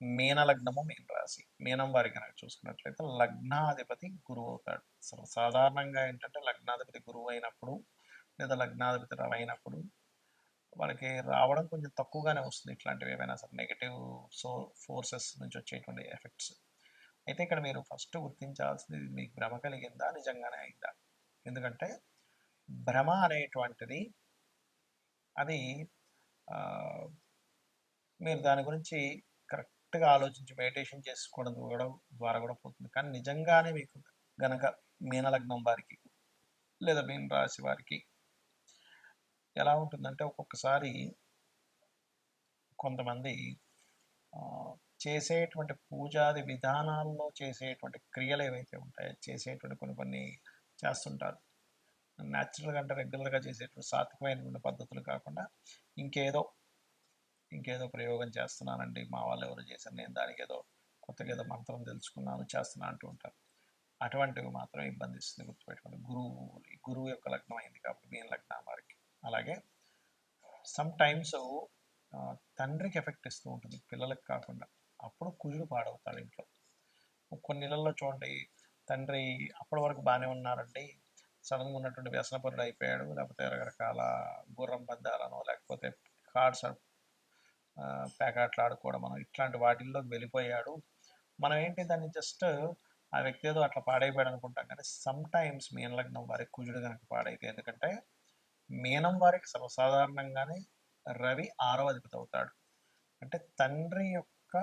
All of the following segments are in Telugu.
మీన లగ్నము మీన రాశి. మీనం వారి కనుక చూసుకున్నట్లయితే లగ్నాధిపతి గురువు అవుతాడు. అసలు సాధారణంగా ఏంటంటే లగ్నాధిపతి గురువు అయినప్పుడు లేదా లగ్నాధిపతి అయినప్పుడు వాళ్ళకి రావడం కొంచెం తక్కువగానే వస్తుంది. ఇట్లాంటివి ఏమైనా సరే నెగిటివ్ సో ఫోర్సెస్ నుంచి వచ్చేటువంటి ఎఫెక్ట్స్ అయితే ఇక్కడ మీరు ఫస్ట్ గుర్తించాల్సింది మీకు భ్రమ కలిగిందా? నిజంగానే అయిందా? ఎందుకంటే భ్రమ అనేటువంటిది అది మీరు దాని గురించి కరెక్ట్గా ఆలోచించి మెడిటేషన్ చేసుకోవడం కూడా ద్వారా కూడా పోతుంది. కానీ నిజంగానే మీకు గనక మీనలగ్నం వారికి లేదా మీన రాశి వారికి ఎలా ఉంటుందంటే ఒక్కొక్కసారి కొంతమంది చేసేటువంటి పూజాది విధానాల్లో చేసేటువంటి క్రియలు ఏవైతే ఉంటాయో చేసేటువంటి కొన్ని కొన్ని చేస్తుంటారు. న్యాచురల్గా అంటే రెగ్యులర్గా చేసేటువంటి సాత్వికమైనటువంటి పద్ధతులు కాకుండా ఇంకేదో ఇంకేదో ప్రయోగం చేస్తున్నానండి. మా వాళ్ళు ఎవరు చేశారు నేను దానికి ఏదో కొత్తగా ఏదో మంత్రం తెలుసుకున్నాను చేస్తున్నా అంటూ ఉంటారు. అటువంటివి మాత్రం ఇబ్బంది ఇస్తుంది గుర్తుపెట్టుకోండి. గురువు గురువు యొక్క లగ్నం అయింది కాబట్టి నేను లగ్నం వారికి. అలాగే సమ్ టైమ్స్ తండ్రికి ఎఫెక్ట్ ఇస్తూ ఉంటుంది పిల్లలకు కాకుండా. అప్పుడు కుజుడు పాడవుతాడు ఇంట్లో. కొన్ని నెలల్లో చూడండి తండ్రి అప్పటి వరకు బాగానే ఉన్నారండి. సడన్గా ఉన్నటువంటి వ్యసనపరుడు అయిపోయాడు లేకపోతే రకరకాల గుర్రం పందాలను లేకపోతే కార్డ్స్ పేకాట్లాడుకోవడం ఆడుకోవడం మనం ఇట్లాంటి వాటిల్లోకి వెళ్ళిపోయాడు. మనం ఏంటి దాన్ని జస్ట్ ఆ వ్యక్తి ఏదో అట్లా పాడైపోయాడు అనుకుంటాం కానీ సమ్ టైమ్స్ మీన లగ్నం వారికి కుజుడు కనుక పాడైతే ఎందుకంటే మీనం వారికి సర్వసాధారణంగానే రవి ఆరవ అధిపతి అవుతాడు. అంటే తండ్రి యొక్క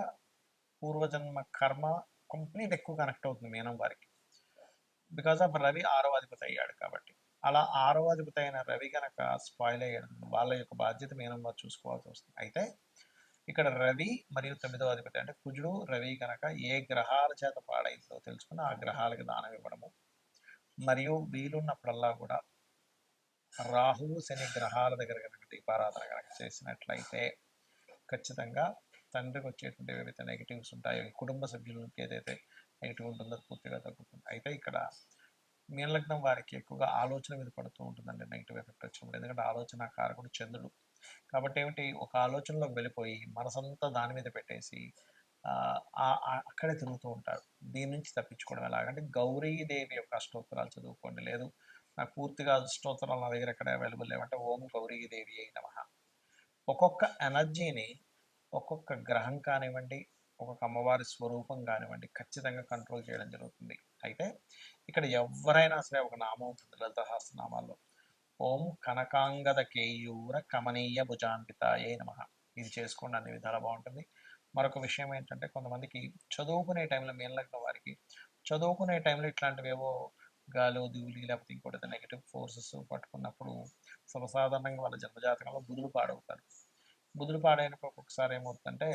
పూర్వజన్మ కర్మ కంప్లీట్ ఎక్కువ కనెక్ట్ అవుతుంది మీనం వారికి. బికాస్ ఆఫ్ రవి ఆరవ అధిపతి అయ్యాడు కాబట్టి. అలా ఆరవ అధిపతి అయిన రవి కనుక స్పాయిల్ అయ్యాడు వాళ్ళ యొక్క బాధ్యత మీనం వారు చూసుకోవాల్సి వస్తుంది. అయితే ఇక్కడ రవి మరియు తొమ్మిదవ అధిపతి అంటే కుజుడు రవి కనుక ఏ గ్రహాల చేత పాడైందో తెలుసుకుని ఆ గ్రహాలకు దానం ఇవ్వడము. మరియు వీలున్నప్పుడల్లా కూడా రాహువు శని గ్రహాల దగ్గర కనుక దీపారాధన కనుక చేసినట్లయితే ఖచ్చితంగా తండ్రికి వచ్చేటువంటి ఏవైతే నెగిటివ్స్ ఉంటాయో కుటుంబ సభ్యులకి ఏదైతే నెగిటివ్ ఉంటుందో పూర్తిగా తగ్గుతుంది. అయితే ఇక్కడ మీనలగ్నం వారికి ఎక్కువగా ఆలోచన మీద పడుతూ ఉంటుందండి నెగిటివ్ ఎఫెక్ట్ వచ్చినప్పుడు ఎందుకంటే ఆలోచన కారకుడు చంద్రుడు. కాబట్టి ఏమిటి ఒక ఆలోచనలోకి వెళ్ళిపోయి మనసంతా దాని మీద పెట్టేసి అక్కడే తిరుగుతూ ఉంటాడు. దీని నుంచి తప్పించుకోవడం ఎలాగంటే గౌరీదేవి యొక్క అష్టోత్తరాలు చదువుకోండి. లేదు నాకు పూర్తిగా అష్టోత్తరాలు నా దగ్గర ఎక్కడ అవైలబుల్ లేవంటే ఓం గౌరీదేవి అయి నమః. ఒక్కొక్క ఎనర్జీని ఒక్కొక్క గ్రహం కానివ్వండి ఒక్కొక్క అమ్మవారి స్వరూపం కానివ్వండి ఖచ్చితంగా కంట్రోల్ చేయడం జరుగుతుంది. అయితే ఇక్కడ ఎవరైనా సరే ఒక నామం ఉంటుంది లలిత సహస్రనామాల్లో ఓం కనకాంగద కేయూర కమనీయ భుజాన్వితాయే నమ. ఇది చేసుకోండి అన్ని విధాలు బాగుంటుంది. మరొక విషయం ఏంటంటే కొంతమందికి చదువుకునే టైంలో మేనలగ్న వారికి చదువుకునే టైంలో ఇట్లాంటివి ఏవో గాలి దిగులి లేకపోతే ఇంకోటి నెగిటివ్ ఫోర్సెస్ పట్టుకున్నప్పుడు సర్వసాధారణంగా వాళ్ళ జన్మజాతకంలో బుధులు పాడవుతారు. బుధులు పాడైనప్పుడు ఒక్కొక్కసారి ఏమవుతుందంటే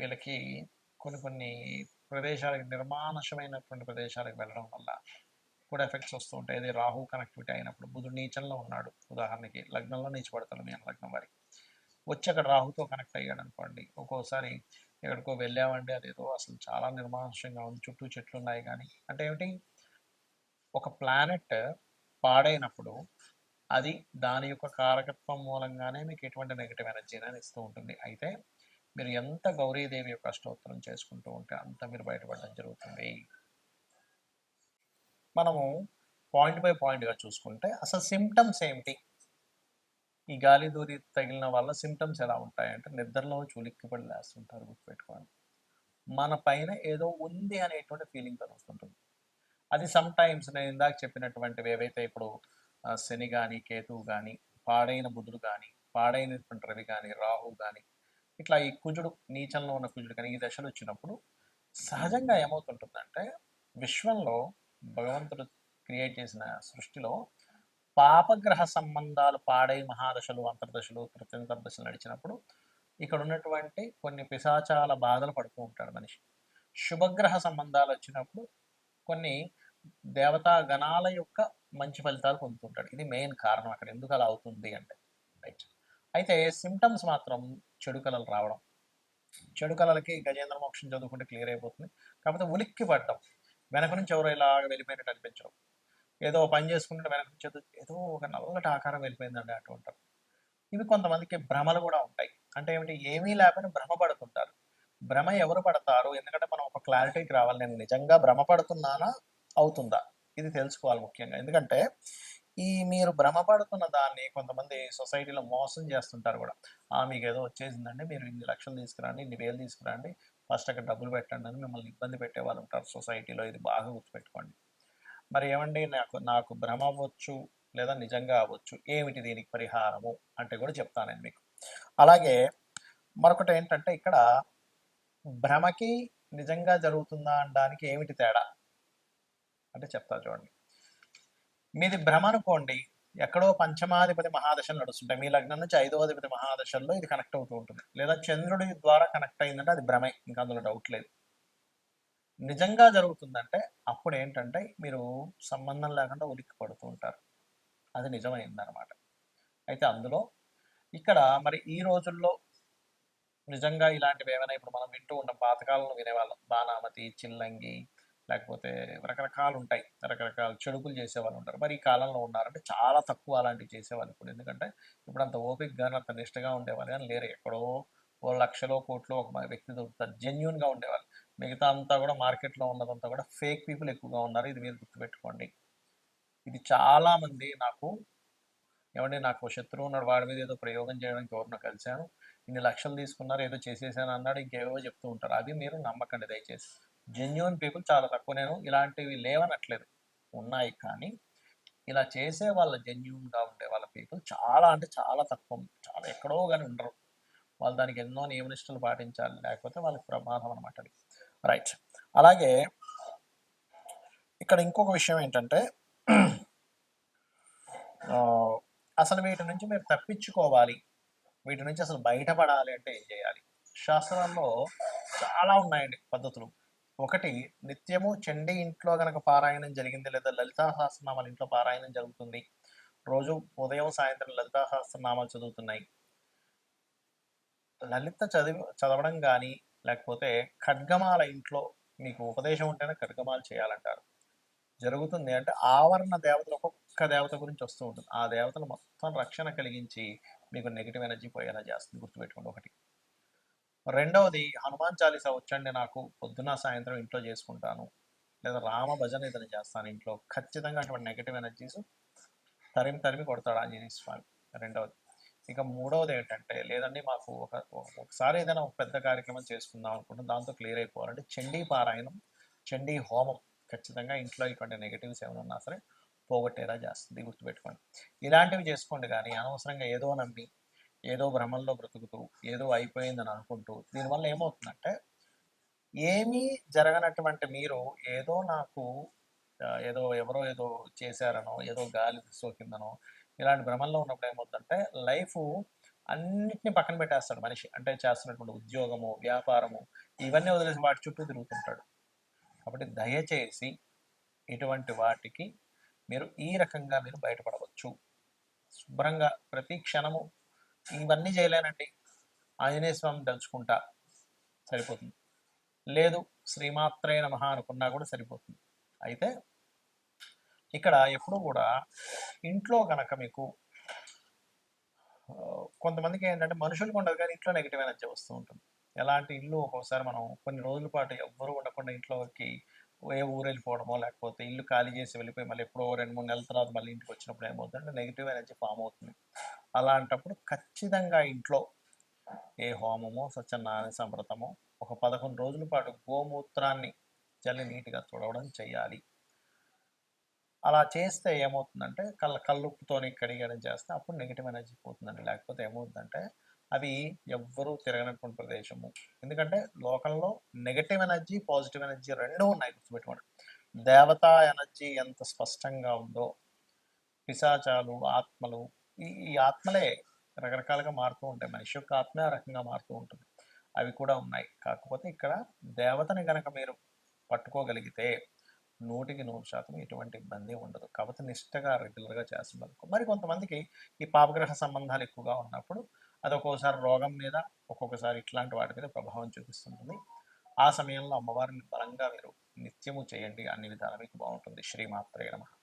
వీళ్ళకి కొన్ని కొన్ని ప్రదేశాలకు నిర్మానుషమైనటువంటి ప్రదేశాలకు వెళ్ళడం వల్ల కూడా ఎఫెక్ట్స్ వస్తూ ఉంటాయి. ఇది రాహు కనెక్టివిటీ అయినప్పుడు బుధుడు నీచంలో ఉన్నాడు. ఉదాహరణకి లగ్నంలో నీచపడతాడు మీ లగ్నం వారికి. వచ్చి అక్కడ రాహుతో కనెక్ట్ అయ్యాడు అనుకోండి. ఒక్కోసారి ఎక్కడికో వెళ్ళామంటే అదేదో అసలు చాలా నిర్మానుషంగా ఉంది. చుట్టూ చెట్లు ఉన్నాయి కానీ. అంటే ఏమిటి? ఒక ప్లానెట్ పాడైనప్పుడు అది దాని యొక్క కారకత్వం మూలంగానే మీకు ఎటువంటి నెగిటివ్ ఎనర్జీ అని ఇస్తూ ఉంటుంది. అయితే మీరు ఎంత గౌరీదేవి యొక్క అష్టోత్తరం చేసుకుంటూ ఉంటే అంత మీరు బయటపడడం జరుగుతుంది. మనము పాయింట్ బై పాయింట్గా చూసుకుంటే అసలు సిమ్టమ్స్ ఏమిటి? ఈ గాలి దూరి తగిలిన వల్ల సిమ్టమ్స్ ఎలా ఉంటాయంటే నిద్రలో చులిక్కిపడి లేస్తుంటారు గుర్తుపెట్టుకోండి. మన పైన ఏదో ఉంది అనేటువంటి ఫీలింగ్ కలుగుతుంటుంది అది సమ్ టైమ్స్ నేను ఇందాక చెప్పినటువంటివి ఏవైతే ఇప్పుడు శని కానీ కేతువు కానీ పాడైన బుధుడు కానీ పాడైనటువంటి రవి కానీ రాహు కానీ ఇట్లా ఈ కుజుడు నీచంలో ఉన్న కుజుడు కానీ ఈ దశలు వచ్చినప్పుడు సహజంగా ఏమవుతుంటుందంటే విశ్వంలో భగవంతుడు క్రియేట్ చేసిన సృష్టిలో పాపగ్రహ సంబంధాలు పాడై మహాదశలు అంతర్దశలు కృత్యంతర్దశలు నడిచినప్పుడు ఇక్కడ ఉన్నటువంటి కొన్ని పిశాచాల బాధలు పడుతూ ఉంటాడు మనిషి. శుభగ్రహ సంబంధాలు వచ్చినప్పుడు కొన్ని దేవతా గణాల యొక్క మంచి ఫలితాలు పొందుతుంటాడు. ఇది మెయిన్ కారణం. అక్కడ ఎందుకు అలా అవుతుంది అంటే రైట్ అయితే సిమ్టమ్స్ మాత్రం చెడు కళలు రావడం. చెడు కళలకి గజేంద్ర మోక్షం చదువుకుంటే క్లియర్ అయిపోతుంది. కాకపోతే ఉలిక్కి పడటం వెనక నుంచి ఎవరో ఇలాగ వెళ్ళిపోయినట్టు అనిపించవు ఏదో పని చేసుకుంటే వెనక నుంచి ఏదో ఒక నల్లటి ఆకారం వెళ్ళిపోయిందండి అటు ఉంటారు ఇవి కొంతమందికి భ్రమలు కూడా ఉంటాయి. అంటే ఏమిటి? ఏమీ లేకపోయినా భ్రమ పడుతుంటారు భ్రమ ఎవరు పడతారు? ఎందుకంటే మనం ఒక క్లారిటీకి రావాలి. నేను నిజంగా భ్రమ పడుతున్నానా అవుతుందా? ఇది తెలుసుకోవాలి ముఖ్యంగా. ఎందుకంటే ఈ మీరు భ్రమపడుతున్న దాన్ని కొంతమంది సొసైటీలో మోసం చేస్తుంటారు కూడా. మీకు ఏదో వచ్చేసిందండి. మీరు ఇన్ని లక్షలు తీసుకురండి ఇన్ని వేలు తీసుకురండి. ఫస్ట్ అక్కడ డబ్బులు పెట్టండి అని మిమ్మల్ని ఇబ్బంది పెట్టే వాళ్ళు ఉంటారు సొసైటీలో. ఇది బాగా గుర్తుపెట్టుకోండి. మరి ఏమండి నాకు నాకు భ్రమ అవ్వచ్చు లేదా నిజంగా అవ్వచ్చు? ఏమిటి దీనికి పరిహారము? అంటే కూడా చెప్తాను నేను మీకు. అలాగే మరొకటి ఏంటంటే ఇక్కడ భ్రమకి నిజంగా జరుగుతుందా అనడానికి ఏమిటి తేడా? అంటే చెప్తా చూడండి. మీది భ్రమ అనుకోండి ఎక్కడో పంచమాధిపతి మహాదశలు నడుస్తుంటాయి. మీ లగ్నం నుంచి ఐదో అధిపతి మహాదశల్లో ఇది కనెక్ట్ అవుతూ ఉంటుంది. లేదా చంద్రుడి ద్వారా కనెక్ట్ అయిందంటే అది భ్రమే ఇంకా అందులో డౌట్ లేదు. నిజంగా జరుగుతుందంటే అప్పుడు ఏంటంటే మీరు సంబంధం లేకుండా ఉలిక్కి పడుతూ ఉంటారు. అది నిజమైందనమాట అయితే అందులో ఇక్కడ మరి ఈ రోజుల్లో నిజంగా ఇలాంటివి ఏమైనా ఇప్పుడు మనం వింటూ ఉన్న పాతకాలను వినేవాళ్ళం. బాణామతి చిల్లంగి లేకపోతే రకరకాలు ఉంటాయి. రకరకాల చెడుకులు చేసేవాళ్ళు ఉంటారు. మరి ఈ కాలంలో ఉన్నారంటే చాలా తక్కువ అలాంటివి చేసేవాళ్ళు ఇప్పుడు. ఎందుకంటే ఇప్పుడు అంత ఓపిక కానీ అంత నిష్టగా ఉండేవాళ్ళు కానీ లేరు. ఎక్కడో ఓ లక్షలో కోట్లో ఒక వ్యక్తి దొరుకుతారు. జెన్యున్గా ఉండేవాళ్ళు. మిగతా అంతా కూడా మార్కెట్లో ఉన్నదంతా కూడా ఫేక్ పీపుల్ ఎక్కువగా ఉన్నారు. ఇది మీరు గుర్తుపెట్టుకోండి. ఇది చాలామంది నాకు ఏమంటే నాకు శత్రువు ఉన్నాడు. వాడి మీద ఏదో ప్రయోగం చేయడానికి ఎవరినో కలిశాను. ఇన్ని లక్షలు తీసుకున్నారు ఏదో చేసేసాను అన్నాడు ఇంకేవో చెప్తూ ఉంటారు. అది మీరు నమ్మకండి దయచేసి. జెన్యున్ పీపుల్ చాలా తక్కువ. నేను ఇలాంటివి లేవనట్లేదు. ఉన్నాయి కానీ ఇలా చేసే వాళ్ళ జెన్యున్గా ఉండే వాళ్ళ పీపుల్ చాలా అంటే చాలా తక్కువ చాలా ఎక్కడో కానీ ఉండరు. వాళ్ళు దానికి ఎన్నో నియమనిష్టలు పాటించాలి. లేకపోతే వాళ్ళకి ప్రమాదం అనమాట అది. రైట్ అలాగే ఇక్కడ ఇంకొక విషయం ఏంటంటే అసలు వీటి నుంచి మీరు తప్పించుకోవాలి. వీటి నుంచి అసలు బయటపడాలి అంటే ఏం చేయాలి? శాస్త్రాల్లో చాలా ఉన్నాయండి పద్ధతులు. ఒకటి నిత్యము చండీ ఇంట్లో గనక పారాయణం జరిగింది లేదా లలితా సహస్రనామాలు ఇంట్లో పారాయణం జరుగుతుంది. రోజు ఉదయం సాయంత్రం లలితా సహస్రనామాలు చదువుతున్నాయి. లలిత చదివి చదవడం కానీ లేకపోతే ఖడ్గమాల ఇంట్లో మీకు ఉపదేశం ఉంటేనే ఖడ్గమాలు చేయాలంటారు. జరుగుతుంది అంటే ఆవరణ దేవతలు ఒక్కొక్క దేవత గురించి వస్తూ ఉంటుంది. ఆ దేవతలు మొత్తం రక్షణ కలిగించి మీకు నెగిటివ్ ఎనర్జీ పోయేలా చేస్తుంది. గుర్తుపెట్టుకోండి ఒకటి. రెండవది హనుమాన్ చాలీసా వచ్చండి నాకు. పొద్దున సాయంత్రం ఇంట్లో చేసుకుంటాను. లేదా రామ భజన ఏదైనా చేస్తాను ఇంట్లో. ఖచ్చితంగా అటువంటి నెగిటివ్ ఎనర్జీస్ తరిమి తరిమి కొడతాడు ఆంజనేయ స్వామి. రెండవది. ఇక మూడవది ఏంటంటే లేదండి మాకు ఒక ఒకసారి ఏదైనా ఒక పెద్ద కార్యక్రమం చేసుకుందాం అనుకుంటే దాంతో క్లియర్ అయిపోవాలంటే చండీ పారాయణం చండీ హోమం. ఖచ్చితంగా ఇంట్లో ఇటువంటి నెగిటివ్స్ ఏమైనా ఉన్నా సరే పోగొట్టేలా చేస్తుంది. గుర్తుపెట్టుకోండి. ఇలాంటివి చేసుకోండి కానీ అనవసరంగా ఏదో నమ్మి ఏదో భ్రమంలో బ్రతుకుతూ ఏదో అయిపోయిందని అనుకుంటూ దీనివల్ల ఏమవుతుందంటే ఏమీ జరగనటువంటి మీరు ఏదో నాకు ఏదో ఎవరో ఏదో చేశారనో ఏదో గాలి సోకిందనో ఇలాంటి భ్రమంలో ఉన్నప్పుడు ఏమవుతుందంటే లైఫ్ అన్నిటిని పక్కన పెట్టేస్తాడు మనిషి. అంటే చేస్తున్నటువంటి ఉద్యోగము వ్యాపారము ఇవన్నీ వదిలేసి వాటి చుట్టూ తిరుగుతుంటాడు. కాబట్టి దయచేసి ఇటువంటి వాటికి మీరు ఈ రకంగా మీరు బయటపడవచ్చు. శుభ్రంగా ప్రతి క్షణము ఇవన్నీ చేయలేనండి. ఆంజనేయ స్వామి తలుచుకుంటా సరిపోతుంది. లేదు శ్రీమాత్రే మహా అనుకున్నా కూడా సరిపోతుంది. అయితే ఇక్కడ ఎప్పుడూ కూడా ఇంట్లో కనుక మీకు కొంతమందికి ఏంటంటే మనుషులకు ఉండదు కానీ ఇంట్లో నెగిటివ్ ఎనర్జీ వస్తూ ఉంటుంది. ఎలాంటి ఇల్లు ఒక్కోసారి మనం కొన్ని రోజుల పాటు ఎవ్వరూ ఉండకుండా ఇంట్లోకి ఏ ఊరు వెళ్ళిపోవడమో లేకపోతే ఇల్లు ఖాళీ చేసి వెళ్ళిపోయి మళ్ళీ ఎప్పుడో రెండు మూడు నెలల తర్వాత మళ్ళీ ఇంటికి వచ్చినప్పుడు ఏమవుతుందంటే నెగిటివ్ ఎనర్జీ ఫామ్ అవుతుంది. అలాంటప్పుడు ఖచ్చితంగా ఇంట్లో ఏ హోమమో సత్యనారాయణ సంవ్రతమో ఒక పదకొండు రోజుల పాటు గోమూత్రాన్ని చల్లి నీట్గా తుడవడం చేయాలి. అలా చేస్తే ఏమవుతుందంటే కళ్ళ కళ్ళుప్పుతోనే కడిగడం చేస్తే అప్పుడు నెగిటివ్ ఎనర్జీ పోతుందండి. లేకపోతే ఏమవుతుందంటే అవి ఎవ్వరూ తిరగనటువంటి ప్రదేశము. ఎందుకంటే లోకంలో నెగటివ్ ఎనర్జీ పాజిటివ్ ఎనర్జీ రెండూ ఉన్నాయి గుర్తుపెట్టుకోండి. దేవతా ఎనర్జీ ఎంత స్పష్టంగా ఉందో పిశాచాలు ఆత్మలు ఈ ఈ ఆత్మలే రకరకాలుగా మారుతూ ఉంటాయి. మనిషి యొక్క ఆత్మ ఆ రకంగా మారుతూ ఉంటుంది. అవి కూడా ఉన్నాయి. కాకపోతే ఇక్కడ దేవతని గనక మీరు పట్టుకోగలిగితే నూటికి నూరు శాతం ఎటువంటి ఇబ్బంది ఉండదు. కాబట్టి నిష్టగా రెగ్యులర్గా చేస్తున్నారు మరి కొంతమందికి ఈ పాపగ్రహ సంబంధాలు ఎక్కువగా ఉన్నప్పుడు అది ఒక్కోసారి రోగం మీద ఒక్కొక్కసారి ఇట్లాంటి వాటి మీద ప్రభావం చూపిస్తుంటుంది. ఆ సమయంలో అమ్మవారిని బలంగా మీరు నిత్యము చేయండి. అన్ని విధాలు మీకు బాగుంటుంది. శ్రీమాత్రే నమః.